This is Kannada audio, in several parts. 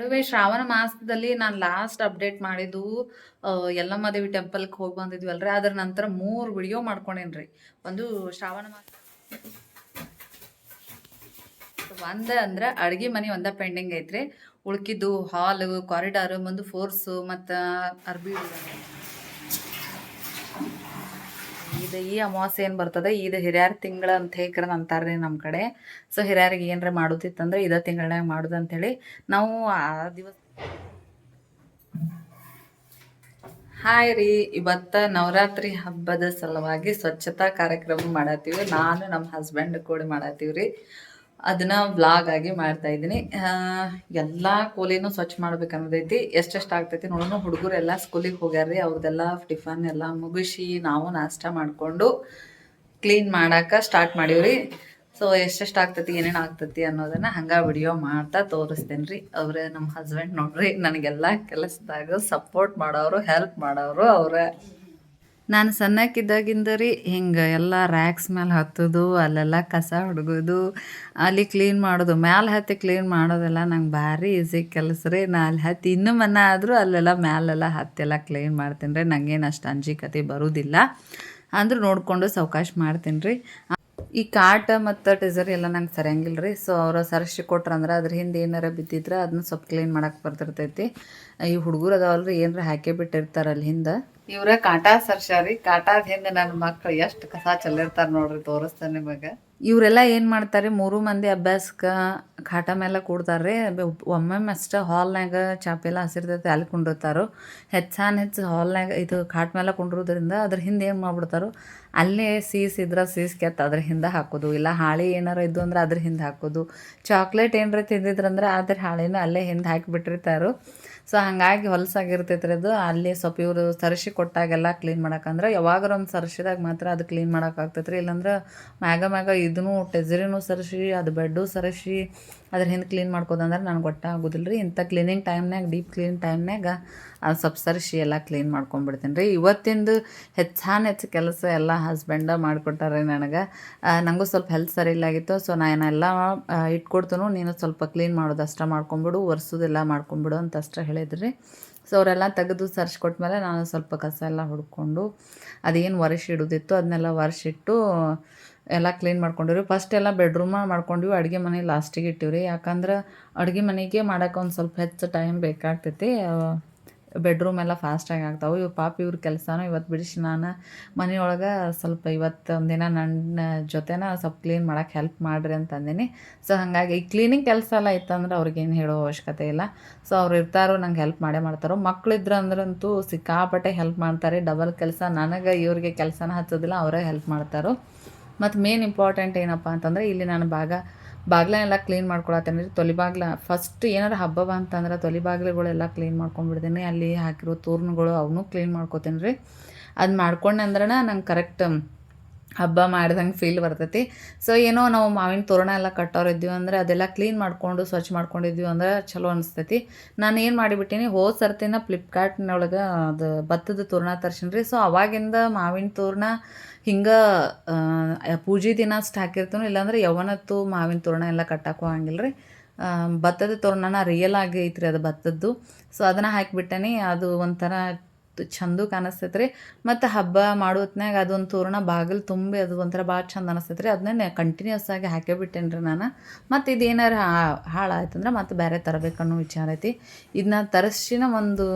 ನಡುವೆ ಶ್ರಾವಣ ಮಾಸದಲ್ಲಿ ನಾನು ಲಾಸ್ಟ್ ಅಪ್ಡೇಟ್ ಮಾಡಿದ್ದು ಯಲ್ಲಮ್ಮ ದೇವಿ ಟೆಂಪಲ್ಗೆ ಹೋಗಿ ಬಂದಿದ್ವಲ್ರಿ. ಅದ್ರ ನಂತರ ಮೂರು ವಿಡಿಯೋ ಮಾಡ್ಕೊಂಡೇನ್ರಿ. ಒಂದು ಶ್ರಾವಣ ಮಾಸ ಒಂದ ಅಂದ್ರೆ ಅಡ್ಗೆ ಮನೆ ಒಂದ ಪೆಂಡಿಂಗ್ ಐತ್ರಿ. ಉಳ್ಕಿದ್ದು ಹಾಲ್ ಕಾರಿಡಾರ್ ಮುಂದೆ ಫೋರ್ಸು ಮತ್ತು ಅರ್ಬಿ. ಇದು. ಈ ಅಮಾವಾಸ್ಯೆ ಏನು ಬರ್ತದೆ? ಇದು ಹಿರಿಯರ ತಿಂಗಳ ಅಂತ ಹೇಕ್ರ ಅಂತಾರ್ರಿ ನಮ್ಮ ಕಡೆ. ಸೊ ಹಿರಿಯರಿಗೆ ಏನರ ಮಾಡೋದಿತ್ತಂದ್ರೆ ಇದೇ ತಿಂಗಳನ್ಯಾಗ ಮಾಡೋದು ಅಂತೇಳಿ ನಾವು ಆ ದಿವಸ ಹಾಯ್ ರೀ. ಇವತ್ತ ನವರಾತ್ರಿ ಹಬ್ಬದ ಸಲುವಾಗಿ ಸ್ವಚ್ಛತಾ ಕಾರ್ಯಕ್ರಮ ಮಾಡತ್ತೀವಿ. ನಾನು ನಮ್ಮ ಹಸ್ಬೆಂಡ್ ಕೂಡ ಮಾಡತ್ತೀವಿ ರೀ ಅದನ್ನ ವ್ಲಾಗ್ ಆಗಿ ಮಾಡ್ತಾ ಇದ್ದೀನಿ. ಎಲ್ಲ ಕೋಲಿನೂ ಸ್ವಚ್ಛ ಮಾಡ್ಬೇಕನ್ನೋದೈತಿ. ಎಷ್ಟೆಷ್ಟು ಆಗ್ತೈತಿ ನೋಡೋಣ. ಹುಡುಗರೆಲ್ಲ ಸ್ಕೂಲಿಗೆ ಹೋಗ್ಯಾರ್ರಿ. ಅವ್ರದ್ದೆಲ್ಲ ಟಿಫನ್ ಎಲ್ಲ ಮುಗಿಸಿ ನಾವು ನಾಷ್ಟ ಮಾಡಿಕೊಂಡು ಕ್ಲೀನ್ ಮಾಡಾಕ ಸ್ಟಾರ್ಟ್ ಮಾಡೀವ್ರಿ. ಸೊ ಎಷ್ಟೆಷ್ಟು ಆಗ್ತೈತಿ, ಏನೇನು ಆಗ್ತೈತಿ ಅನ್ನೋದನ್ನ ಹಂಗೆ ವಿಡಿಯೋ ಮಾಡ್ತಾ ತೋರಿಸ್ತೇನೆ ರೀ ಅವರೇ ನಮ್ಮ ಹಸ್ಬೆಂಡ್ ನೋಡ್ರಿ, ನನಗೆಲ್ಲ ಕೆಲಸದಾಗ ಸಪೋರ್ಟ್ ಮಾಡೋರು ಹೆಲ್ಪ್ ಮಾಡೋರು ಅವ್ರೆ. ನಾನು ಸಣ್ಣಕ್ಕಿದ್ದಾಗಿಂದ ರೀ ಹಿಂಗೆ ಎಲ್ಲ ರ್ಯಾಕ್ಸ್ ಮೇಲೆ ಹತ್ತೋದು, ಅಲ್ಲೆಲ್ಲ ಕಸ ಹುಡುಗೋದು ಅಲ್ಲಿ ಕ್ಲೀನ್ ಮಾಡೋದು. ಮ್ಯಾಲೆ ಹತ್ತಿ ಕ್ಲೀನ್ ಮಾಡೋದೆಲ್ಲ ನಂಗೆ ಭಾರಿ ಈಸಿ ಕೆಲಸ ರೀ. ನಾ ಅಲ್ಲಿ ಹತ್ತಿ ಇನ್ನೂ ಮನ್ನ ಆದರೂ ಅಲ್ಲೆಲ್ಲ ಮ್ಯಾಲೆಲ್ಲ ಹತ್ತೆಲ್ಲ ಕ್ಲೀನ್ ಮಾಡ್ತೀನಿ ರೀ. ನಂಗೇನು ಅಷ್ಟು ಅಂಜಿಕತೆ ಬರೋದಿಲ್ಲ. ಅಂದ್ರೂ ನೋಡಿಕೊಂಡು ಸಾವಕಾಶ ಮಾಡ್ತೀನಿ ರೀ. ಈ ಕಾಟ ಮತ್ತು ಟೆಸರ್ ಎಲ್ಲ ನಂಗೆ ಸರಿಯಂಗಿಲ್ಲ ರೀ. ಸೊ ಅವರು ಸರಸಿ ಕೊಟ್ರಂದ್ರೆ ಅದ್ರ ಹಿಂದೆ ಏನಾರ ಬಿದ್ದಿದ್ರೆ ಅದನ್ನ ಸ್ವಲ್ಪ ಕ್ಲೀನ್ ಮಾಡಕ್ಕೆ ಬರ್ತಿರ್ತೈತಿ. ಈ ಹುಡುಗರು ಅದಾವಲ್ರಿ, ಏನರ ಹಾಕೇ ಬಿಟ್ಟಿರ್ತಾರೆ ಅಲ್ಲಿ ಹಿಂದೆ ಇವ್ರ ಕಾಟಾ ಸರ್ಸಾರಿ ಕಾಟಾದ ಹಿಂದೆ ನನ್ನ ಮಕ್ಳು ಎಷ್ಟು ಕಸ ಚೆಲ್ಲಿರ್ತಾರ ನೋಡ್ರಿ ತೋರಿಸ್ತಾನೆ ನಿಮಗೆ. ಇವರೆಲ್ಲ ಏನು ಮಾಡ್ತಾರೆ, ಮೂರು ಮಂದಿ ಅಭ್ಯಾಸಕ್ಕೆ ಕಾಟ ಮೇಲೆ ಕೂಡ್ತಾರೆ ಒಮ್ಮೊಮ್ಮೆ ಅಷ್ಟೇ ಹಾಲ್ನಾಗ ಚಾಪೆಲ್ಲ ಹಸಿರ್ತೈತೆ, ಅಲ್ಲಿ ಕುಂಡಿರ್ತಾರೋ. ಹೆಚ್ಚಾನ್ ಹೆಚ್ಚು ಹಾಲ್ನಾಗ ಇದು ಕಾಟ ಮೇಲೆ ಕುಂಡ್ರೋದ್ರಿಂದ ಅದ್ರ ಹಿಂದೆ ಏನು ಮಾಡ್ಬಿಡ್ತಾರೋ, ಅಲ್ಲೇ ಸೀಸ್ ಇದ್ರೆ ಸೀಸ್ ಕೆತ್ತ ಅದ್ರ ಹಿಂದೆ ಹಾಕೋದು, ಇಲ್ಲ ಹಾಳಿ ಏನಾರ ಇದ್ದು ಅಂದ್ರೆ ಅದ್ರ ಹಿಂದೆ ಹಾಕೋದು. ಚಾಕ್ಲೇಟ್ ಏನಾರ ತಿಂದಿದ್ರಂದ್ರೆ ಅದ್ರ ಹಾಳಿನ ಅಲ್ಲೇ ಹಿಂದೆ ಹಾಕಿಬಿಟ್ಟಿರ್ತಾರೋ ಸೊ ಹಾಗಾಗಿ ಹೊಲಸಾಗಿರ್ತೈತ್ರಿ ಅದು. ಅಲ್ಲಿ ಸ್ವಲ್ಪ ಇವರು ಸರಸಿ ಕೊಟ್ಟಾಗೆಲ್ಲ ಕ್ಲೀನ್ ಮಾಡಕ್ಕಂದ್ರೆ ಯಾವಾಗಾರ ಒಂದು ಸರಸಿದಾಗ ಮಾತ್ರ ಅದು ಕ್ಲೀನ್ ಮಾಡೋಕ್ಕಾಗ್ತೈತ್ರಿ ಇಲ್ಲಾಂದ್ರೆ ಮ್ಯಾಗ ಮ್ಯಾಗ ಇದನ್ನು ಟೆಜರಿನೂ ಸರಿಸಿ, ಅದು ಬೆಡ್ಡು ಸರಸಿ ಅದ್ರ ಹಿಂದೆ ಕ್ಲೀನ್ ಮಾಡ್ಕೋದಂದ್ರೆ ನನಗೆ ಒಟ್ಟ ಆಗೋದಿಲ್ಲ ರೀ ಇಂಥ ಕ್ಲೀನಿಂಗ್ ಟೈಮ್ನಾಗ ಡೀಪ್ ಕ್ಲೀನ್ ಟೈಮ್ನಾಗ ಅದು ಸ್ವಲ್ಪ ಸರಿಸಿ ಎಲ್ಲ ಕ್ಲೀನ್ ಮಾಡ್ಕೊಂಡ್ಬಿಡ್ತೀನಿ ರೀ ಇವತ್ತಿಂದು ಹೆಚ್ಚಾನ್ ಹೆಚ್ಚು ಕೆಲಸ ಎಲ್ಲ ಹಸ್ಬೆಂಡ ಮಾಡಿಕೊಟ್ಟಾರೆ ನನಗೆ. ನನಗೂ ಸ್ವಲ್ಪ ಹೆಲ್ತ್ ಸರಿ ಇಲ್ಲಾಗಿತ್ತು. ಸೊ ನಾನೆಲ್ಲ ಇಟ್ಕೊಡ್ತನು. ನೀನು ಸ್ವಲ್ಪ ಕ್ಲೀನ್ ಮಾಡೋದು ಅಷ್ಟ ಮಾಡ್ಕೊಂಬಿಡು. ಒರೆಸೋದೆಲ್ಲ ಮಾಡ್ಕೊಂಬಿಡು ಅಂತ ಅಷ್ಟೇ ಹೇಳಿದ್ರಿ. ಸೊ ಅವರೆಲ್ಲ ತೆಗೆದು ಸರ್ಸ್ಕೊಟ್ಮೇಲೆ ನಾನು ಸ್ವಲ್ಪ ಕಸ ಎಲ್ಲ ಹುಡ್ಕೊಂಡು ಅದೇನು ಒರೆಸಿ ಇಡೋದಿತ್ತು ಅದನ್ನೆಲ್ಲ ಒರೆಸಿಟ್ಟು ಎಲ್ಲ ಕ್ಲೀನ್ ಮಾಡ್ಕೊಂಡಿವ್ರಿ. ಫಸ್ಟ್ ಎಲ್ಲ ಬೆಡ್ರೂಮ ಮಾಡ್ಕೊಂಡಿವಿ, ಅಡುಗೆ ಮನೆ ಲಾಸ್ಟಿಗೆ ಇಟ್ಟಿವ್ರಿ. ಯಾಕಂದ್ರೆ ಅಡುಗೆ ಮನೆಗೆ ಮಾಡೋಕೆ ಒಂದು ಸ್ವಲ್ಪ ಹೆಚ್ಚು ಟೈಮ್ ಬೇಕಾಗ್ತೈತಿ. ಬೆಡ್ರೂಮ್ ಎಲ್ಲ ಫಾಸ್ಟಾಗಿ ಆಗ್ತಾವೆ. ಇವ್ರು ಪಾಪ ಇವ್ರ ಕೆಲಸನೂ ಇವತ್ತು ಬಿಡಿಸಿ ನಾನು ಮನೆಯೊಳಗೆ ಸ್ವಲ್ಪ ಇವತ್ತು ಒಂದಿನ ನನ್ನ ಜೊತೆನ ಸ್ವಲ್ಪ ಕ್ಲೀನ್ ಮಾಡೋಕೆ ಹೆಲ್ಪ್ ಮಾಡಿರಿ ಅಂತಂದೀನಿ ಸೊ ಹಾಗಾಗಿ ಈ ಕ್ಲೀನಿಂಗ್ ಕೆಲಸ ಎಲ್ಲ ಇತ್ತಂದ್ರೆ ಅವ್ರಿಗೇನು ಹೇಳೋ ಅವಶ್ಯಕತೆ ಇಲ್ಲ. ಸೊ ಅವ್ರು ಇರ್ತಾರೋ, ನಂಗೆ ಹೆಲ್ಪ್ ಮಾಡೇ ಮಾಡ್ತಾರೋ. ಮಕ್ಳಿದ್ರು ಅಂದ್ರಂತೂ ಸಿಕ್ಕಾಪಟ್ಟೆ ಹೆಲ್ಪ್ ಮಾಡ್ತಾರೆ. ಡಬಲ್ ಕೆಲಸ. ನನಗೆ ಇವ್ರಿಗೆ ಕೆಲಸನ ಹಚ್ಚೋದಿಲ್ಲ, ಅವರೇ ಹೆಲ್ಪ್ ಮಾಡ್ತಾರೋ. ಮತ್ತು ಮೇನ್ ಇಂಪಾರ್ಟೆಂಟ್ ಏನಪ್ಪ ಅಂತಂದರೆ ಇಲ್ಲಿ ನಾನು ಭಾಗ ಬಾಗಿಲನ್ನೆಲ್ಲ ಕ್ಲೀನ್ ಮಾಡ್ಕೊಳತ್ತೇನೆ ರೀ. ತೊಲಿ ಬಾಗ್ಲ ಫಸ್ಟ್ ಏನಾರು ಹಬ್ಬ ಅಂತಂದ್ರೆ ತೊಲಿ ಬಾಗಿಲುಗಳೆಲ್ಲ ಕ್ಲೀನ್ ಮಾಡ್ಕೊಂಡ್ಬಿಡ್ತೀನಿ ಅಲ್ಲಿ ಹಾಕಿರೋ ತೂರ್ನುಗಳು ಅವನ್ನೂ ಕ್ಲೀನ್ ಮಾಡ್ಕೊತೀನಿ ರೀ. ಅದು ಮಾಡ್ಕೊಂಡೆ ಅಂದ್ರೆ ನಂಗೆ ಕರೆಕ್ಟ್ ಹಬ್ಬ ಮಾಡ್ದಂಗೆ ಫೀಲ್ ಬರ್ತೈತಿ. ಸೊ ಏನೋ ನಾವು ಮಾವಿನ ತೋರಣ ಎಲ್ಲ ಕಟ್ಟೋರು ಇದ್ದೀವಿ ಅಂದರೆ ಅದೆಲ್ಲ ಕ್ಲೀನ್ ಮಾಡಿಕೊಂಡು, ಸ್ವಚ್ಛ ಮಾಡ್ಕೊಂಡಿದ್ವಿ ಅಂದ್ರೆ ಚಲೋ ಅನಿಸ್ತೈತಿ. ನಾನು ಏನು ಮಾಡಿಬಿಟ್ಟೀನಿ, ಹೋದ ಸರ್ತಿನ ಫ್ಲಿಪ್ಕಾರ್ಟ್ನೊಳಗೆ ಅದು ಭತ್ತದ ತೋರಣ ತರ್ಸೀನಿ ರೀ ಸೊ ಅವಾಗಿಂದ ಮಾವಿನ ತೋರಣ ಹಿಂಗೆ ಪೂಜೆ ದಿನ ಅಷ್ಟು ಹಾಕಿರ್ತೀನೋ ಇಲ್ಲಾಂದ್ರೆ ಯವನತ್ತು ಮಾವಿನ ತೋರಣ ಎಲ್ಲ ಕಟ್ಟಾಕೋ ಹಂಗಿಲ್ಲ ರೀ ಭತ್ತದ ತೋರಣನ ರಿಯಲ್ ಆಗಿ ಐತ್ರಿ ಅದು ಭತ್ತದ್ದು. ಸೊ ಅದನ್ನು ಹಾಕಿಬಿಟ್ಟೇನೆ. ಅದು ಒಂಥರ ಚಂದ ಕಾಣಿಸ್ತೈತೆ ರೀ ಮತ್ತು ಹಬ್ಬ ಮಾಡೋ ಹೊತ್ನ್ಯಾಗ ಅದೊಂದು ತೋರಣ ಬಾಗಿಲು ತುಂಬಿ ಅದು ಒಂಥರ ಭಾಳ ಚಂದ ಅನಿಸ್ತೈತೆ ರೀ ಅದನ್ನೇ ಕಂಟಿನ್ಯೂಸ್ ಆಗಿ ಹಾಕೇ ಬಿಟ್ಟೇನಿ ರೀ ನಾನು. ಮತ್ತು ಇದೇನಾರು ಹಾಳಾಯ್ತು ಅಂದ್ರೆ ಮತ್ತೆ ಬೇರೆ ತರಬೇಕನ್ನೋ ವಿಚಾರ ಐತಿ. ಇದನ್ನ ತರಿಸಿನ ಒಂದು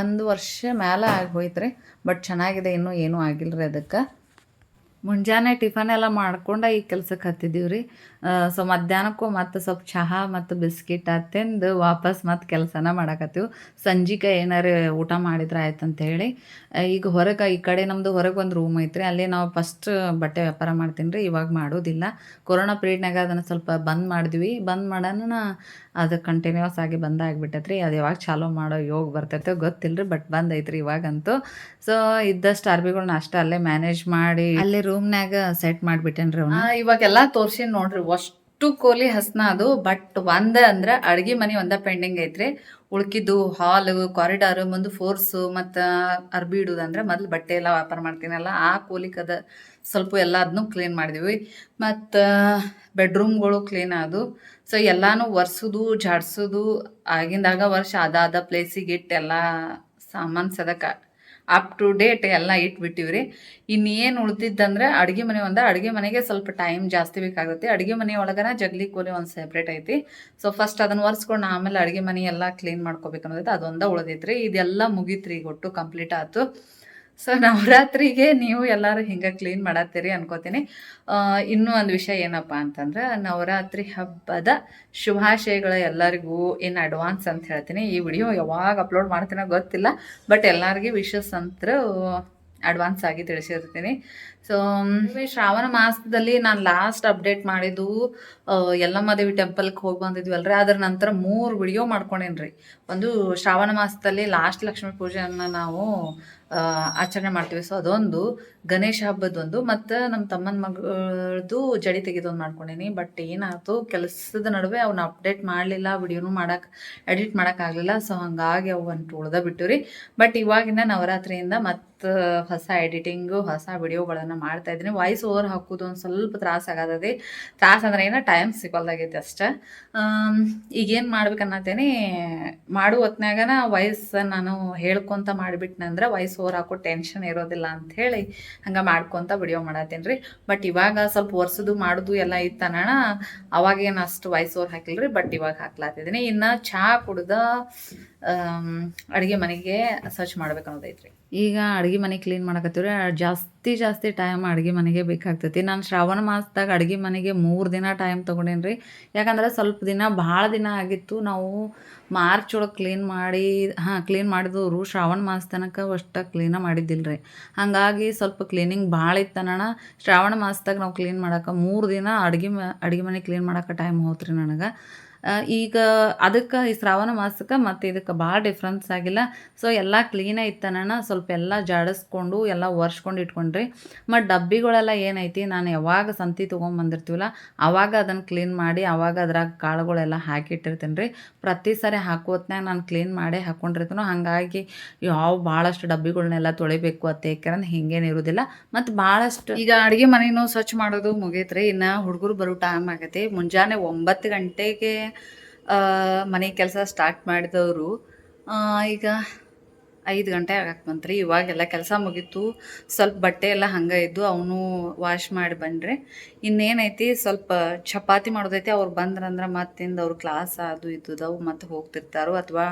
ಒಂದು ವರ್ಷ ಮೇಲೆ ಆಗಿ ಹೋಯ್ತು ರೀ ಬಟ್ ಚೆನ್ನಾಗಿದೆ, ಇನ್ನೂ ಏನೂ ಆಗಿಲ್ಲ ರೀ ಅದಕ್ಕೆ. ಮುಂಜಾನೆ ಟಿಫನ್ ಎಲ್ಲ ಮಾಡ್ಕೊಂಡು ಈ ಕೆಲಸಕ್ಕೆ ಹತ್ತಿದ್ದೀವಿ ರೀ ಸೊ ಮಧ್ಯಾಹ್ನಕ್ಕೂ ಮತ್ತು ಸ್ವಲ್ಪ ಚಹಾ ಮತ್ತು ಬಿಸ್ಕಿಟ್ ತಿಂದು ವಾಪಸ್ ಮತ್ತು ಕೆಲಸನ ಮಾಡಕತ್ತೀವಿ. ಸಂಜೆಗೆ ಏನಾರು ಊಟ ಮಾಡಿದ್ರೆ ಆಯ್ತು ಅಂತ ಹೇಳಿ. ಈಗ ಹೊರಗೆ ಈ ಕಡೆ ನಮ್ಮದು ಹೊರಗೆ ಒಂದು ರೂಮ್ ಐತ್ರಿ. ಅಲ್ಲಿ ನಾವು ಫಸ್ಟ್ ಬಟ್ಟೆ ವ್ಯಾಪಾರ ಮಾಡ್ತೀನಿ ರೀ ಇವಾಗ ಮಾಡೋದಿಲ್ಲ. ಕೊರೋನಾ ಪೀರಿಯಡ್ನಾಗ ಅದನ್ನು ಸ್ವಲ್ಪ ಬಂದ್ ಮಾಡಿದ್ವಿ. ಬಂದ್ ಮಾಡೋಣ ಅದು ಕಂಟಿನ್ಯೂಸ್ ಆಗಿ ಬಂದ್ ಆಗಿಬಿಟ್ಟೈತ್ರಿ. ಅದು ಯಾವಾಗ ಚಾಲೂ ಮಾಡೋ ಯೋಗ ಬರ್ತೈತೆ ಗೊತ್ತಿಲ್ಲ ರೀ ಬಟ್ ಬಂದ್ ಐತ್ರಿ ಇವಾಗಂತೂ ಸೊ ಇದ್ದಷ್ಟು ಅರ್ಬಿಗಳನ್ನ ಅಷ್ಟೇ ಅಲ್ಲೇ ಮ್ಯಾನೇಜ್ ಮಾಡಿ ಅಲ್ಲೇ ರೂಮ್ನಾಗ ಸೆಟ್ ಮಾಡಿಬಿಟ್ಟೇನ್ರಿ ಇವಾಗೆಲ್ಲ ತೋರಿಸಿ ನೋಡ್ರಿ ಅಷ್ಟು ಕೋಲಿ ಹಸ್ನ ಅದು ಬಟ್ ಒಂದ ಅಂದ್ರೆ ಅಡ್ಗೆ ಮನೆ ಒಂದ ಪೆಂಡಿಂಗ್ ಐತ್ರಿ. ಉಳ್ಕಿದ್ದು ಹಾಲ್ ಕಾರಿಡಾರ್ ಮುಂದೆ ಫೋರ್ಸು ಮತ್ತು ಅರ್ಬಿ ಅಂದ್ರೆ ಮೊದ್ಲು ಬಟ್ಟೆ ಎಲ್ಲ ವ್ಯಾಪಾರ ಮಾಡ್ತೀನಲ್ಲ, ಆ ಕೋಲಿಕದ ಸ್ವಲ್ಪ ಎಲ್ಲ ಅದನ್ನು ಕ್ಲೀನ್ ಮಾಡಿದ್ವಿ. ಮತ್ತು ಬೆಡ್ರೂಮ್ಗಳು ಕ್ಲೀನ್ ಆದು. ಸೊ ಎಲ್ಲಾನು ಒರೆಸೋದು, ಜಾಡ್ಸೋದು, ಆಗಿಂದಾಗ ವರ್ಷ ಅದಾದ ಪ್ಲೇಸಿಗೆ ಇಟ್ಟು ಎಲ್ಲ ಸಾಮಾನು ಅಪ್ ಟು ಡೇಟ್ ಎಲ್ಲ ಇಟ್ಬಿಟ್ಟಿವಿ ರೀ ಇನ್ನೇನು ಉಳಿದಿದ್ದಂದ್ರೆ ಅಡುಗೆ ಮನೆ ಒಂದು, ಅಡುಗೆ ಮನೆಗೆ ಸ್ವಲ್ಪ ಟೈಮ್ ಜಾಸ್ತಿ ಬೇಕಾಗುತ್ತೆ. ಅಡುಗೆ ಮನೆ ಒಳಗನ ಜಗ್ಲಿ ಕೋಲಿ ಒಂದು ಸೆಪ್ರೇಟ್ ಐತಿ. ಸೊ ಫಸ್ಟ್ ಅದನ್ನು ಒರೆಸ್ಕೊಂಡು ಆಮೇಲೆ ಅಡುಗೆ ಮನೆ ಎಲ್ಲ ಕ್ಲೀನ್ ಮಾಡ್ಕೋಬೇಕು ಅನ್ನೋದೈತೆ ಅದೊಂದ ಉಳಿದೈತ್ರಿ. ಇದೆಲ್ಲ ಮುಗೀತ್ರಿ ಈಗ ಒಟ್ಟು ಕಂಪ್ಲೀಟ್ ಆಯ್ತು ಸೊ ನವರಾತ್ರಿಗೆ ನೀವು ಎಲ್ಲರೂ ಹಿಂಗೆ ಕ್ಲೀನ್ ಮಾಡತ್ತೀರಿ ಅನ್ಕೋತೀನಿ. ಇನ್ನೂ ಒಂದು ವಿಷಯ ಏನಪ್ಪ ಅಂತಂದ್ರೆ, ನವರಾತ್ರಿ ಹಬ್ಬದ ಶುಭಾಶಯಗಳ ಎಲ್ಲರಿಗೂ ಇನ್ ಅಡ್ವಾನ್ಸ್ ಅಂತ ಹೇಳ್ತೀನಿ. ಈ ವಿಡಿಯೋ ಯಾವಾಗ ಅಪ್ಲೋಡ್ ಮಾಡ್ತೀನೋ ಗೊತ್ತಿಲ್ಲ ಬಟ್ ಎಲ್ಲರಿಗೂ ವಿಶಸ್ ಅಂತ ಅಡ್ವಾನ್ಸ್ ಆಗಿ ತಿಳಿಸಿರ್ತೀನಿ. ಸೊ ಶ್ರಾವಣ ಮಾಸದಲ್ಲಿ ನಾನು ಲಾಸ್ಟ್ ಅಪ್ಡೇಟ್ ಮಾಡಿದ್ದು ಯಲ್ಲಮ್ಮ ದೇವಿ ಟೆಂಪಲ್ಗೆ ಹೋಗಿ ಬಂದಿದ್ವಲ್ರಿ. ಅದ್ರ ನಂತರ ಮೂರು ವಿಡಿಯೋ ಮಾಡ್ಕೊಂಡೇನ್ರಿ. ಒಂದು ಶ್ರಾವಣ ಮಾಸದಲ್ಲಿ ಲಾಸ್ಟ್ ಲಕ್ಷ್ಮೀ ಪೂಜೆಯನ್ನು ನಾವು ಆಚರಣೆ ಮಾಡ್ತೀವಿ. ಸೊ ಅದೊಂದು ಗಣೇಶ ಹಬ್ಬದೊಂದು. ಮತ್ತು ನಮ್ಮ ತಮ್ಮನ ಮಗಳದು ಜಡಿ ತೆಗೆದೊಂದು ಮಾಡ್ಕೊಂಡೇನಿ. ಬಟ್ ಏನಾಯ್ತು, ಕೆಲಸದ ನಡುವೆ ಅವನ್ನ ಅಪ್ಡೇಟ್ ಮಾಡಲಿಲ್ಲ, ವಿಡಿಯೋನು ಮಾಡೋಕೆ ಎಡಿಟ್ ಮಾಡೋಕ್ಕಾಗಲಿಲ್ಲ ಸೊ ಹಂಗಾಗಿ ಅವು ಒಂದು ಉಳ್ದ ಬಿಟ್ಟು ರೀ ಬಟ್ ಇವಾಗಿನ ನವರಾತ್ರಿಯಿಂದ ಮತ್ತು ಹೊಸ ಎಡಿಟಿಂಗು ಹೊಸ ವಿಡಿಯೋಗಳನ್ನು ಮಾಡ್ತಾ ಇದ್ದೀನಿ. ವಾಯ್ಸ್ ಓವರ್ ಹಾಕೋದು ಒಂದು ಸ್ವಲ್ಪ ತ್ರಾಸ ಆಗತೈತಿ ತ್ರಾಸ ಅಂದ್ರೆ ಏನೋ ಟೈಮ್ ಸಿಗೋಲ್ದಾಗೈತಿ ಅಷ್ಟೇ. ಈಗೇನು ಮಾಡ್ಬೇಕನ್ನತ್ತೇನೆ ಮಾಡೋ ಹೊತ್ನ್ಯಾಗನ ವಾಯ್ಸ್ ನಾನು ಹೇಳ್ಕೊತ ಮಾಡಿಬಿಟ್ನಂದ್ರೆ ವಾಯ್ಸ್ ಓವರ್ ಹಾಕೋ ಟೆನ್ಷನ್ ಇರೋದಿಲ್ಲ ಅಂತ ಹೇಳಿ ಹಂಗೆ ಮಾಡ್ಕೊತ ವಿಡಿಯೋ ಮಾಡತ್ತೀನಿ ಬಟ್ ಇವಾಗ ಸ್ವಲ್ಪ ವರ್ಸದು ಮಾಡೋದು ಎಲ್ಲ ಇತ್ತನಣ ಅವಾಗೇನು ಅಷ್ಟು ವಾಯ್ಸ್ ಓವರ್ ಹಾಕಿಲ್ರಿ ಬಟ್ ಇವಾಗ ಹಾಕ್ಲಾತಿದ್ದೀನಿ ಇನ್ನ ಚಹಾ ಕುಡ್ದ ಅಡಿಗೆ ಮನೆಗೆ ಸರ್ಚ್ ಮಾಡ್ಬೇಕು ಅನ್ನೋದೈತ್ರಿ ಈಗ ಅಡುಗೆ ಮನೆ ಕ್ಲೀನ್ ಮಾಡಕತ್ತೀವ್ರಿ ಜಾಸ್ತಿ ಜಾಸ್ತಿ ಟೈಮ್ ಅಡುಗೆ ಮನೆಗೆ ಬೇಕಾಗ್ತೈತಿ. ನಾನು ಶ್ರಾವಣ ಮಾಸದಾಗ ಅಡುಗೆ ಮನೆಗೆ ಮೂರು ದಿನ ಟೈಮ್ ತೊಗೊಂಡೇನಿ ಯಾಕಂದ್ರೆ ಸ್ವಲ್ಪ ದಿನ, ಭಾಳ ದಿನ ಆಗಿತ್ತು. ನಾವು ಮಾರ್ಚ್ ಒಳಗೆ ಕ್ಲೀನ್ ಮಾಡಿ, ಹಾಂ ಕ್ಲೀನ್ ಮಾಡಿದವರು ಶ್ರಾವಣ ಮಾಸ ತನಕ ಅಷ್ಟು ಕ್ಲೀನ ಮಾಡಿದ್ದಿಲ್ಲ ರೀ ಹಾಗಾಗಿ ಸ್ವಲ್ಪ ಕ್ಲೀನಿಂಗ್ ಭಾಳ ಇತ್ತನಣ ಶ್ರಾವಣ ಮಾಸದಾಗ ನಾವು ಕ್ಲೀನ್ ಮಾಡಕ್ಕೆ ಮೂರು ದಿನ ಅಡುಗೆ ಮ, ಅಡುಗೆ ಮನೆ ಕ್ಲೀನ್ ಮಾಡಕ್ಕೆ ಟೈಮ್ ಹೋತ್ರಿ ನನಗೆ. ಈಗ ಅದಕ್ಕೆ ಈ ಶ್ರಾವಣ ಮಾಸಕ್ಕೆ ಮತ್ತು ಇದಕ್ಕೆ ಭಾಳ ಡಿಫ್ರೆನ್ಸ್ ಆಗಿಲ್ಲ. ಸೊ ಎಲ್ಲ ಕ್ಲೀನೇ ಇತ್ತನಣ ಸ್ವಲ್ಪ ಎಲ್ಲ ಜಾಡಿಸ್ಕೊಂಡು ಎಲ್ಲ ಒರೆಸ್ಕೊಂಡು ಇಟ್ಕೊಂಡ್ರಿ. ಮತ್ತು ಡಬ್ಬಿಗಳೆಲ್ಲ ಏನೈತಿ, ನಾನು ಯಾವಾಗ ಸಂತಿ ತೊಗೊಂಬಂದಿರ್ತೀವಲ್ಲ ಆವಾಗ ಅದನ್ನು ಕ್ಲೀನ್ ಮಾಡಿ ಆವಾಗ ಅದ್ರಾಗ ಕಾಳುಗಳೆಲ್ಲ ಹಾಕಿಟ್ಟಿರ್ತೀನಿ ರೀ ಪ್ರತಿ ಸಾರಿ ಹಾಕೋತ್ನಾಗ ನಾನು ಕ್ಲೀನ್ ಮಾಡೇ ಹಾಕ್ಕೊಂಡಿರ್ತೀನೋ ಹಾಗಾಗಿ ಯಾವ ಭಾಳಷ್ಟು ಡಬ್ಬಿಗಳನ್ನೆಲ್ಲ ತೊಳಿಬೇಕು ಅತ್ತೆ ಯಾಕಂದ್ರೆ ಹಿಂಗೇನು ಇರೋದಿಲ್ಲ. ಮತ್ತು ಭಾಳಷ್ಟು ಈಗ ಅಡುಗೆ ಮನೆಯೂ ಸ್ವಚ್ಛ ಮಾಡೋದು ಮುಗೀತ್ರಿ. ಇನ್ನು ಹುಡುಗರು ಬರೋ ಟೈಮ್ ಆಗೈತಿ ಮುಂಜಾನೆ ಒಂಬತ್ತು ಗಂಟೆಗೆ ಮನೆ ಕೆಲಸ ಸ್ಟಾರ್ಟ್ ಮಾಡಿದವರು ಈಗ ಐದು ಗಂಟೆ ಆಗಕ್ಕೆ ಬಂತ್ರಿ. ಇವಾಗೆಲ್ಲ ಕೆಲಸ ಮುಗೀತು. ಸ್ವಲ್ಪ ಬಟ್ಟೆ ಎಲ್ಲ ಹಂಗೆ ಇದ್ದು ಅವನು ವಾಶ್ ಮಾಡಿ ಬಂದ್ರೆ ಇನ್ನೇನೈತಿ, ಸ್ವಲ್ಪ ಚಪಾತಿ ಮಾಡೋದೈತಿ. ಅವ್ರು ಬಂದ್ರಂದ್ರೆ ಮತ್ತಿಂದ ಅವ್ರ ಕ್ಲಾಸ್ ಅದು ಇದ್ದದವು ಮತ್ತು ಹೋಗ್ತಿರ್ತಾರೋ. ಅಥವಾ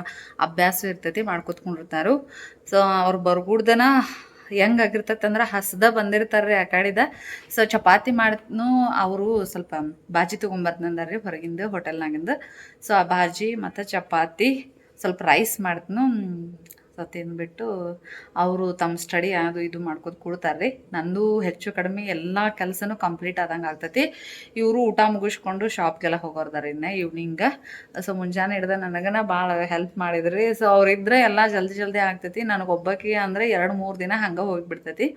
ಅಭ್ಯಾಸ ಇರ್ತೈತಿ, ಮಾಡ್ಕೊತ್ಕೊಂಡಿರ್ತಾರೋ. ಸೊ ಅವ್ರು ಬರ್ಗೂಡ್ದನ ಹೆಂಗೆ ಆಗಿರ್ತೈತೆ ಅಂದ್ರೆ ಹಸ್ದ ಬಂದಿರ್ತಾರೆ ಆ ಕಡೆದ. ಸೊ ಚಪಾತಿ ಮಾಡಿದ್ನು ಅವರು ಸ್ವಲ್ಪ ಬಾಜಿ ತೊಗೊಂಬರ್ತಂದಾರ ರೀ ಹೊರಗಿಂದ ಹೋಟೆಲ್ನಾಗಿಂದ ಸೊ ಆ ಬಾಜಿ ಮತ್ತು ಚಪಾತಿ ಸ್ವಲ್ಪ ರೈಸ್ ಮಾಡಿದ್ನು ಸೊ ತಿಂದ್ಬಿಟ್ಟು ಅವರು ತಮ್ಮ ಸ್ಟಡಿ ಅದು ಇದು ಮಾಡ್ಕೊತ ಕೂಡ್ತಾರೆ ರೀ ನಂದು ಹೆಚ್ಚು ಕಡಿಮೆ ಎಲ್ಲ ಕೆಲಸನೂ ಕಂಪ್ಲೀಟ್ ಆದಂಗೆ ಆಗ್ತೈತಿ. ಇವರು ಊಟ ಮುಗಿಸ್ಕೊಂಡು ಶಾಪ್ಗೆಲ್ಲ ಹೋಗೋರ್ದಾರ ಇನ್ನ ಈವ್ನಿಂಗ ಸೊ ಮುಂಜಾನೆ ಹಿಡ್ದ ನನಗನ ಭಾಳ ಹೆಲ್ಪ್ ಮಾಡಿದ್ರಿ. ಸೊ ಅವ್ರಿದ್ರೆ ಎಲ್ಲ ಜಲ್ದಿ ಜಲ್ದಿ ಆಗ್ತೈತಿ. ನನಗೆ ಒಬ್ಬಕ್ಕೆ ಅಂದರೆ ಎರಡು ಮೂರು ದಿನ ಹಂಗೆ ಹೋಗಿಬಿಡ್ತೈತಿ.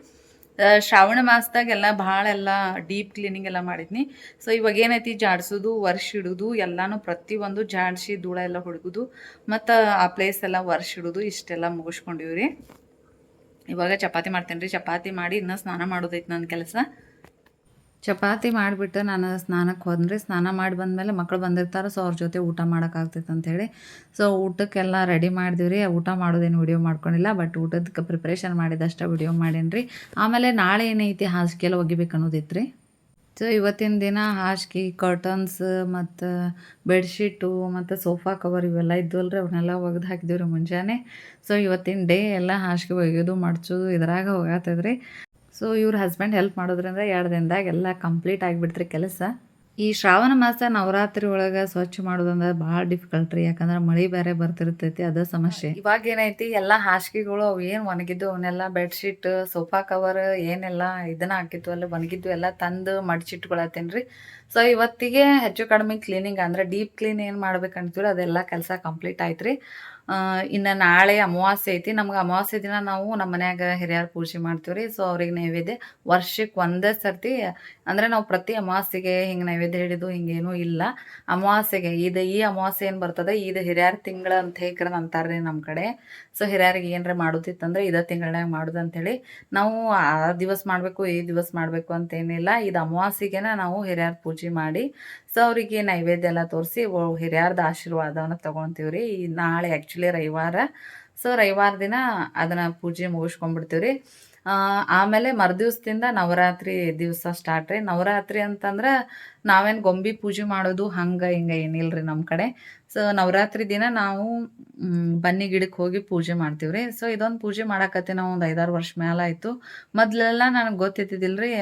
ಶ್ರಾವಣ ಮಾಸದಾಗೆಲ್ಲ ಭಾಳ ಎಲ್ಲ ಡೀಪ್ ಕ್ಲೀನಿಂಗ್ ಎಲ್ಲ ಮಾಡಿದ್ನಿ. ಸೊ ಇವಾಗ ಏನೈತಿ, ಜಾಡ್ಸೋದು ವರ್ಷಿಡೋದು ಎಲ್ಲಾನು ಪ್ರತಿಯೊಂದು ಜಾಡಿಸಿ ಧೂಳ ಎಲ್ಲ ಹುಡುಗುದು, ಮತ್ತು ಆ ಪ್ಲೇಸ್ ಎಲ್ಲ ವರ್ಷಿಡೋದು ಇಷ್ಟೆಲ್ಲ ಮುಗಿಸ್ಕೊಂಡಿವ್ರಿ. ಇವಾಗ ಚಪಾತಿ ಮಾಡ್ತೇನೆ ರೀ ಚಪಾತಿ ಮಾಡಿ ಇನ್ನೂ ಸ್ನಾನ ಮಾಡೋದೈತಿ ನನ್ನ ಕೆಲಸ. ಚಪಾತಿ ಮಾಡಿಬಿಟ್ಟು ನಾನು ಸ್ನಾನಕ್ಕೆ ಹೋದ್ರಿ ಸ್ನಾನ ಮಾಡಿ ಬಂದಮೇಲೆ ಮಕ್ಕಳು ಬಂದಿರ್ತಾರೆ ಸೊ ಅವ್ರ ಜೊತೆ ಊಟ ಮಾಡೋಕ್ಕಾಗ್ತೈತೆ ಅಂಥೇಳಿ ಸೊ ಊಟಕ್ಕೆಲ್ಲ ರೆಡಿ ಮಾಡಿದ್ವಿ ರೀ ಊಟ ಮಾಡೋದೇನು ವಿಡಿಯೋ ಮಾಡ್ಕೊಂಡಿಲ್ಲ ಬಟ್ ಊಟದಕ್ಕೆ ಪ್ರಿಪ್ರೇಷನ್ ಮಾಡಿದಷ್ಟೇ ವಿಡಿಯೋ ಮಾಡೇನಿ ರೀ ಆಮೇಲೆ ನಾಳೆ ಏನೈತಿ ಹಾಸಿಗೆಲ್ಲ ಒಗಿಬೇಕು ಅನ್ನೋದಿತ್ತು ರೀ ಸೊ ಇವತ್ತಿನ ದಿನ ಹಾಸಿಗೆ ಕರ್ಟನ್ಸ್ ಮತ್ತು ಬೆಡ್ಶೀಟು ಮತ್ತು ಸೋಫಾ ಕವರ್ ಇವೆಲ್ಲ ಇದ್ವಲ್ರಿ ಅವನ್ನೆಲ್ಲ ಒಗೆದು ಹಾಕಿದ್ದೀವಿ ರೀ ಮುಂಜಾನೆ. ಸೊ ಇವತ್ತಿನ ಡೇ ಎಲ್ಲ ಹಾಸಿಗೆ ಒಗೆಯೋದು ಮಡ್ಚೋದು ಇದ್ರಾಗ ಹೋಗತ್ತದ್ರಿ ಸೊ ಇವ್ರ ಹಸ್ಬೆಂಡ್ ಹೆಲ್ಪ್ ಮಾಡೋದ್ರಿಂದ ಎರಡು ದಿನದಾಗ ಎಲ್ಲ ಕಂಪ್ಲೀಟ್ ಆಗಿಬಿಡ್ತ್ರಿ ಕೆಲಸ. ಈ ಶ್ರಾವಣ ಮಾಸ ನವರಾತ್ರಿ ಒಳಗೆ ಸ್ವಚ್ಛ ಮಾಡೋದಂದ್ರೆ ಭಾಳ ಡಿಫಿಕಲ್ಟ್ ರೀ. ಯಾಕಂದ್ರೆ ಮಳೆ ಬೇರೆ ಬರ್ತಿರ್ತೈತಿ, ಅದ ಸಮಸ್ಯೆ. ಇವಾಗ ಏನೈತಿ, ಎಲ್ಲ ಹಾಸಿಗೆಗಳು ಅವು ಏನು ಒಣಗಿದ್ದು ಅವನ್ನೆಲ್ಲ ಬೆಡ್ಶೀಟ್ ಸೋಫಾ ಕವರ್ ಏನೆಲ್ಲ ಇದನ್ನ ಹಾಕಿತ್ತು ಅಲ್ಲ ಒಣಗಿದ್ದು ಎಲ್ಲ ತಂದು ಮಡಿಚಿಟ್ಕೊಳತ್ತೇನ್ರಿ ಸೊ ಇವತ್ತಿಗೆ ಹೆಚ್ಚು ಕಡಿಮೆ ಕ್ಲೀನಿಂಗ್ ಅಂದ್ರೆ ಡೀಪ್ ಕ್ಲೀನ್ ಏನು ಮಾಡ್ಬೇಕು ಅಂತೀವಿ ಅದೆಲ್ಲ ಕೆಲಸ ಕಂಪ್ಲೀಟ್ ಆಯ್ತು ಇನ್ನು ನಾಳೆ ಅಮಾವಾಸ್ಯೆ ಐತಿ. ನಮ್ಗೆ ಅಮಾವಾಸ್ಯೆ ದಿನ ನಾವು ನಮ್ಮ ಮನ್ಯಾಗ ಹಿರಿಯರ ಪೂಜೆ ಮಾಡ್ತೀವಿ ರೀ ಸೊ ಅವ್ರಿಗೆ ನೈವೇದ್ಯ ವರ್ಷಕ್ಕೆ ಒಂದೇ ಸರ್ತಿ, ಅಂದರೆ ನಾವು ಪ್ರತಿ ಅಮಾವಾಸ್ಯೆಗೆ ಹಿಂಗೆ ನೈವೇದ್ಯ ಹಿಡಿದು ಹಿಂಗೇನೂ ಇಲ್ಲ. ಅಮಾವಾಸ್ಯೆಗೆ ಇದು ಈ ಅಮಾವಾಸ್ಯೆ ಏನು ಬರ್ತದೆ? ಇದು ಹಿರಿಯರ ತಿಂಗಳ ಅಂತ ಹೇಕ್ರನ್ ಅಂತಾರೆ ರೀ ನಮ್ಮ ಕಡೆ. ಸೊ ಹಿರಿಯರಿಗೆ ಏನರ ಮಾಡೋದಿತ್ತಂದ್ರೆ ಇದೇ ಮಾಡೋದು ಅಂಥೇಳಿ ನಾವು ಆ ದಿವಸ ಮಾಡಬೇಕು, ಈ ದಿವಸ ಮಾಡಬೇಕು ಅಂತೇನಿಲ್ಲ ಇದು ಅಮಾವಾಸ್ಯೆಗೆನ ನಾವು ಹಿರಿಯರ ಪೂಜೆ ಮಾಡಿ ಸೊ ಅವರಿಗೆ ನೈವೇದ್ಯ ಎಲ್ಲ ತೋರಿಸಿ ಹಿರಿಯರ್ದ ಆಶೀರ್ವಾದವನ್ನು ತೊಗೊತೀವಿ ರೀ ನಾಳೆ ಆ್ಯಕ್ಚುಲಿ ರವಿವಾರ. ಸೊ ರವಿವಾರ ದಿನ ಅದನ್ನು ಪೂಜೆ ಮುಗಿಸ್ಕೊಂಡ್ಬಿಡ್ತೀವಿ ರೀ ಆಮೇಲೆ ಮರುದಿವ್ಸದಿಂದ ನವರಾತ್ರಿ ದಿವಸ ಸ್ಟಾರ್ಟ್ ರೀ. ನವರಾತ್ರಿ ಅಂತಂದ್ರೆ ನಾವೇನು ಗೊಂಬಿ ಪೂಜೆ ಮಾಡೋದು ಹಂಗೆ ಹಿಂಗೆ ಏನಿಲ್ಲ ರೀ ನಮ್ಮ ಕಡೆ. ಸೊ ನವರಾತ್ರಿ ದಿನ ನಾವು ಬನ್ನಿ ಗಿಡಕ್ಕೆ ಹೋಗಿ ಪೂಜೆ ಮಾಡ್ತೀವಿ ರೀ ಸೊ ಇದೊಂದು ಪೂಜೆ ಮಾಡಾಕತ್ತಿ ನಾವು ಒಂದು ಐದಾರು ವರ್ಷ ಮೇಲೆ ಆಯಿತು. ಮೊದಲೆಲ್ಲ ನನಗೆ ಗೊತ್ತಿದ್ದಿದ್ದಿಲ್ಲ ರೀ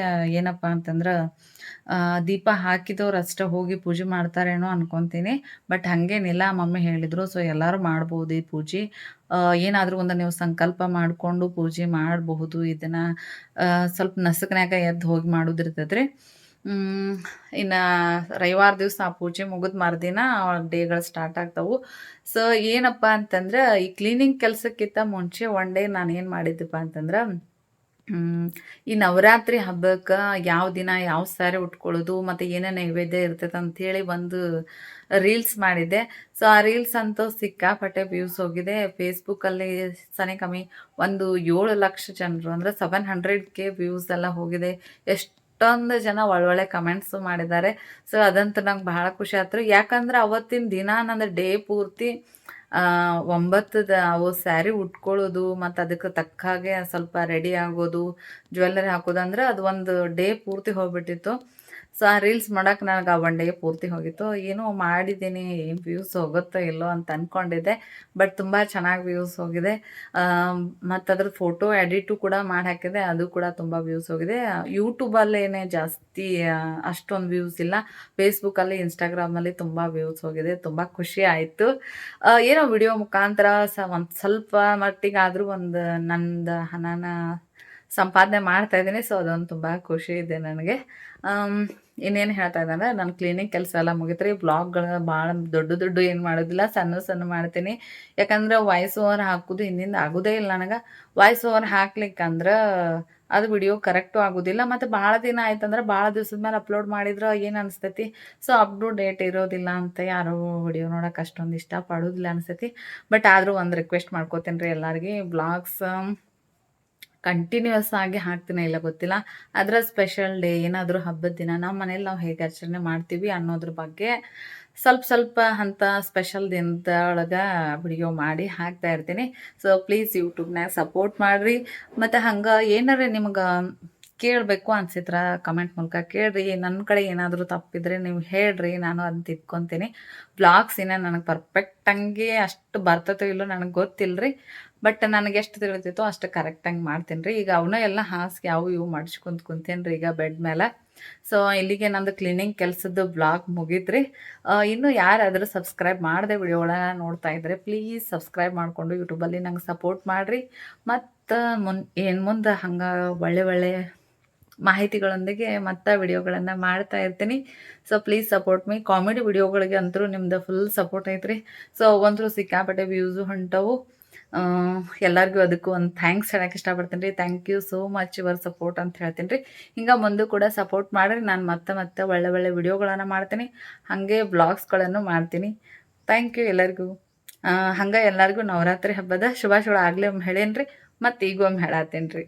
ಏನಪ್ಪ ಅಂತಂದ್ರೆ ದೀಪ ಹಾಕಿದವ್ರು ಅಷ್ಟೇ ಹೋಗಿ ಪೂಜೆ ಮಾಡ್ತಾರೇನೋ ಅನ್ಕೊತೀನಿ. ಬಟ್ ಹಾಗೇನಿಲ್ಲ, ಮಮ್ಮಿ ಹೇಳಿದರು ಸೊ ಎಲ್ಲರೂ ಮಾಡ್ಬೋದು ಈ ಪೂಜೆ. ಏನಾದರೂ ಒಂದು ನೀವು ಸಂಕಲ್ಪ ಮಾಡಿಕೊಂಡು ಪೂಜೆ ಮಾಡಬಹುದು. ಇದನ್ನು ಸ್ವಲ್ಪ ನಸಕ್ನ್ಯಾಗ ಎದ್ದು ಹೋಗಿ ಮಾಡೋದಿರ್ತದ್ರಿ. ಇನ್ನು ರವಿವಾರ ದಿವಸ ಆ ಪೂಜೆ ಮುಗಿದ ಮರುದಿನ ಡೇಗಳು ಸ್ಟಾರ್ಟ್ ಆಗ್ತಾವು. ಸೊ ಏನಪ್ಪ ಅಂತಂದ್ರೆ, ಈ ಕ್ಲೀನಿಂಗ್ ಕೆಲಸಕ್ಕಿಂತ ಮುಂಚೆ ಒನ್ ಡೇ ನಾನು ಏನು ಮಾಡಿದ್ದೆಪ್ಪ ಅಂತಂದ್ರೆ ಈ ನವರಾತ್ರಿ ಹಬ್ಬಕ್ಕೆ ಯಾವ ದಿನ ಯಾವ ಸ್ಯಾರಿ ಉಟ್ಕೊಳ್ಳೋದು, ಮತ್ತು ಏನೇ ನೈವೇದ್ಯ ಇರ್ತೈತೆ ಅಂಥೇಳಿ ಒಂದು ರೀಲ್ಸ್ ಮಾಡಿದ್ದೆ. ಸೊ ಆ ರೀಲ್ಸ್ ಅಂತೂ ಸಿಕ್ಕಾಪಟ್ಟೆ ವ್ಯೂಸ್ ಹೋಗಿದೆ. ಫೇಸ್ಬುಕ್ಕಲ್ಲಿ ಸನೆ ಕಮ್ಮಿ ಒಂದು ಏಳು ಲಕ್ಷ ಜನರು, ಅಂದರೆ ಸೆವೆನ್ ಹಂಡ್ರೆಡ್ ಕೆ ವ್ಯೂಸ್ ಎಲ್ಲ ಹೋಗಿದೆ. ಎಷ್ಟೊಂದು ಜನ ಒಳ್ಳೊಳ್ಳೆ ಕಮೆಂಟ್ಸು ಮಾಡಿದ್ದಾರೆ. ಸೊ ಅದಂತೂ ನಂಗೆ ಭಾಳ ಖುಷಿ ಆಯ್ತು ಯಾಕಂದ್ರೆ ಅವತ್ತಿನ ದಿನ ನಂದು ಡೇ ಪೂರ್ತಿ ಒಂಬತ್ತದ ಅವು ಸ್ಯಾರಿ ಉಟ್ಕೊಳ್ಳೋದು, ಮತ್ತು ಅದಕ್ಕೆ ತಕ್ಕ ಹಾಗೆ ಸ್ವಲ್ಪ ರೆಡಿ ಆಗೋದು ಜ್ಯುವೆಲ್ಲರಿ ಹಾಕೋದು ಅಂದ್ರೆ ಅದು ಒಂದು ಡೇ ಪೂರ್ತಿ ಹೋಗ್ಬಿಟ್ಟಿತ್ತು. ಸೊ ಆ ರೀಲ್ಸ್ ಮಾಡೋಕೆ ನನಗೆ ಆ ಒನ್ ಡೇ ಪೂರ್ತಿ ಹೋಗಿತ್ತು. ಏನೋ ಮಾಡಿದ್ದೀನಿ, ಏನು ವ್ಯೂಸ್ ಹೋಗುತ್ತೋ ಇಲ್ಲೋ ಅಂತ ಅಂದ್ಕೊಂಡಿದ್ದೆ ಬಟ್ ತುಂಬ ಚೆನ್ನಾಗಿ ವ್ಯೂಸ್ ಹೋಗಿದೆ. ಮತ್ತು ಅದ್ರ ಫೋಟೋ ಎಡಿಟು ಕೂಡ ಮಾಡಿ ಹಾಕಿದೆ ಅದು ಕೂಡ ತುಂಬ ವ್ಯೂಸ್ ಹೋಗಿದೆ. ಯೂಟ್ಯೂಬಲ್ಲೇನೇ ಜಾಸ್ತಿ ಅಷ್ಟೊಂದು ವ್ಯೂಸ್ ಇಲ್ಲ. ಫೇಸ್ಬುಕ್ಕಲ್ಲಿ ಇನ್ಸ್ಟಾಗ್ರಾಮಲ್ಲಿ ತುಂಬ ವ್ಯೂಸ್ ಹೋಗಿದೆ. ತುಂಬ ಖುಷಿ ಆಯಿತು. ಏನೋ ವಿಡಿಯೋ ಮುಖಾಂತರ ಸ, ಒಂದು ಸ್ವಲ್ಪ ಮಟ್ಟಿಗಾದರೂ ಒಂದು ನಂದು ಹಣನ ಸಂಪಾದನೆ ಮಾಡ್ತಾ ಇದ್ದೀನಿ. ಸೊ ಅದೊಂದು ತುಂಬ ಖುಷಿ ಇದೆ ನನಗೆ. ಇನ್ನೇನು ಹೇಳ್ತಾ ಇದ್ದಾರೆ ನಾನು ನನ್ನ ಕ್ಲೀನಿಕ್ ಕೆಲಸ ಎಲ್ಲ ಮುಗಿತ್ರಿ ಬ್ಲಾಗ್ಗಳು ಭಾಳ ದೊಡ್ಡ ದೊಡ್ಡ ಏನು ಮಾಡೋದಿಲ್ಲ, ಸಣ್ಣ ಸಣ್ಣ ಮಾಡ್ತೀನಿ. ಯಾಕಂದ್ರೆ ವಾಯ್ಸ್ ಓವರ್ ಹಾಕೋದು ಹಿಂದಿಂದ ಆಗೋದೇ ಇಲ್ಲ ನನಗೆ. ವಾಯ್ಸ್ ಓವರ್ ಹಾಕ್ಲಿಕ್ಕಂದ್ರೆ ಅದು ವಿಡಿಯೋ ಕರೆಕ್ಟು ಆಗೋದಿಲ್ಲ, ಮತ್ತು ಭಾಳ ದಿನ ಆಯ್ತಂದ್ರೆ ಭಾಳ ದಿವ್ಸದ ಮೇಲೆ ಅಪ್ಲೋಡ್ ಮಾಡಿದ್ರೆ ಏನು ಅನಿಸ್ತೈತಿ? ಸೊ ಅಪ್ ಟು ಡೇಟ್ ಇರೋದಿಲ್ಲ ಅಂತ ಯಾರೂ ವಿಡಿಯೋ ನೋಡೋಕೆ ಅಷ್ಟೊಂದು ಇಷ್ಟಪಡೋದಿಲ್ಲ ಅನಿಸ್ತೈತಿ ಬಟ್ ಆದರೂ ಒಂದು ರಿಕ್ವೆಸ್ಟ್ ಮಾಡ್ಕೋತೀನಿ ರೀ ಎಲ್ಲರಿಗೆ ಬ್ಲಾಗ್ಸ್ ಕಂಟಿನ್ಯೂಸ್ ಆಗಿ ಹಾಕ್ತೀನಿ ಇಲ್ಲ ಗೊತ್ತಿಲ್ಲ. ಅದರ ಸ್ಪೆಷಲ್ ಡೇ ಏನಾದರೂ ಹಬ್ಬದ ದಿನ ನಮ್ಮ ಮನೇಲಿ ನಾವು ಹೇಗೆ ಆಚರಣೆ ಮಾಡ್ತೀವಿ ಅನ್ನೋದ್ರ ಬಗ್ಗೆ ಸ್ವಲ್ಪ ಸ್ವಲ್ಪ ಅಂತ ಸ್ಪೆಷಲ್ ದಿನದೊಳಗೆ ವಿಡಿಯೋ ಮಾಡಿ ಹಾಕ್ತಾ ಇರ್ತೀನಿ. ಸೊ ಪ್ಲೀಸ್ ಯೂಟ್ಯೂಬ್ನಾಗ ಸಪೋರ್ಟ್ ಮಾಡಿರಿ. ಮತ್ತು ಹಂಗೆ ಏನಾರ ನಿಮ್ಗೆ ಕೇಳಬೇಕು ಅನ್ಸಿತ್ರ ಕಮೆಂಟ್ ಮೂಲಕ. ಕೇಳ್ರಿ ನನ್ನ ಕಡೆ ಏನಾದರೂ ತಪ್ಪಿದ್ರೆ ನೀವು ಹೇಳ್ರಿ, ನಾನು ಅದನ್ನ ತಿದ್ಕೊತೀನಿ. ಬ್ಲಾಗ್ಸ್ ಇನ್ನೂ ನನಗೆ ಪರ್ಫೆಕ್ಟಂಗೆ ಅಷ್ಟು ಬರ್ತೈತೋ ಇಲ್ಲೋ ನನಗೆ ಗೊತ್ತಿಲ್ಲರಿ ಬಟ್ ನನಗೆ ಎಷ್ಟು ತಿಳಿತೈತೋ ಅಷ್ಟು ಕರೆಕ್ಟಾಗಿ ಮಾಡ್ತೀನಿ ರೀ ಈಗ ಅವನ್ನ ಎಲ್ಲ ಹಾಸಿಗೆ ಅವು ಇವು ಮಾಡಿಸ್ಕೊಂತ ಕುಂತೇನೆ ರೀ ಈಗ ಬೆಡ್ ಮೇಲೆ ಸೊ ಇಲ್ಲಿಗೆ ನಂದು ಕ್ಲೀನಿಂಗ್ ಕೆಲಸದ್ದು ಬ್ಲಾಗ್ ಮುಗಿದ್ರಿ ಇನ್ನು ಯಾರಾದರೂ ಸಬ್ಸ್ಕ್ರೈಬ್ ಮಾಡಿದೆ ವಿಡಿಯೋಗಳನ್ನ ನೋಡ್ತಾ ಇದ್ದರೆ ಪ್ಲೀಸ್ ಸಬ್ಸ್ಕ್ರೈಬ್ ಮಾಡಿಕೊಂಡು ಯೂಟ್ಯೂಬಲ್ಲಿ ನಂಗೆ ಸಪೋರ್ಟ್ ಮಾಡಿರಿ. ಮತ್ತು ಮುನ್, ಏನು ಮುಂದೆ ಹಂಗೆ ಒಳ್ಳೆ ಒಳ್ಳೆ ಮಾಹಿತಿಗಳೊಂದಿಗೆ ಮತ್ತೆ ವಿಡಿಯೋಗಳನ್ನು ಮಾಡ್ತಾ ಇರ್ತೀನಿ. So please support me comedy ವಿಡಿಯೋಗಳಿಗೆ ಅಂತರೂ ನಿಮ್ದು ಫುಲ್ ಸಪೋರ್ಟ್ ಐತ್ರಿ. ಸೊ ಅವಂತರೂ ಸಿಕ್ಕಾಪಟ್ಟೆ ವ್ಯೂಸು ಹೊಂಟವು. ಎಲ್ಲರಿಗೂ ಅದಕ್ಕೂ ಒಂದು ಥ್ಯಾಂಕ್ಸ್ ಹೇಳಕ್ಕೆ ಇಷ್ಟಪಡ್ತೀನಿ. ರೀ thank you so much your support ಅಂತ ಹೇಳ್ತೀನಿ. ರೀ ಹಿಂಗೆ ಮುಂದೆ ಕೂಡ ಸಪೋರ್ಟ್ ಮಾಡಿರಿ. ನಾನು ಮತ್ತೆ ಮತ್ತೆ ಒಳ್ಳೆ ಒಳ್ಳೆ ವಿಡಿಯೋಗಳನ್ನು ಮಾಡ್ತೀನಿ. ಹಾಗೆ ಬ್ಲಾಗ್ಸ್ಗಳನ್ನು ಮಾಡ್ತೀನಿ. ಥ್ಯಾಂಕ್ ಯು ಎಲ್ಲರಿಗೂ. ಹಂಗೆ ಎಲ್ಲರಿಗೂ ನವರಾತ್ರಿ ಹಬ್ಬದ ಶುಭಾಶಯಗಳು ಆಗಲಿ ಒಮ್ಮೆ ಹೇಳೇನಿ ರೀ ಮತ್ತು ಈಗ ಒಮ್ಮೆ ಹೇಳತ್ತೇನೆ ರೀ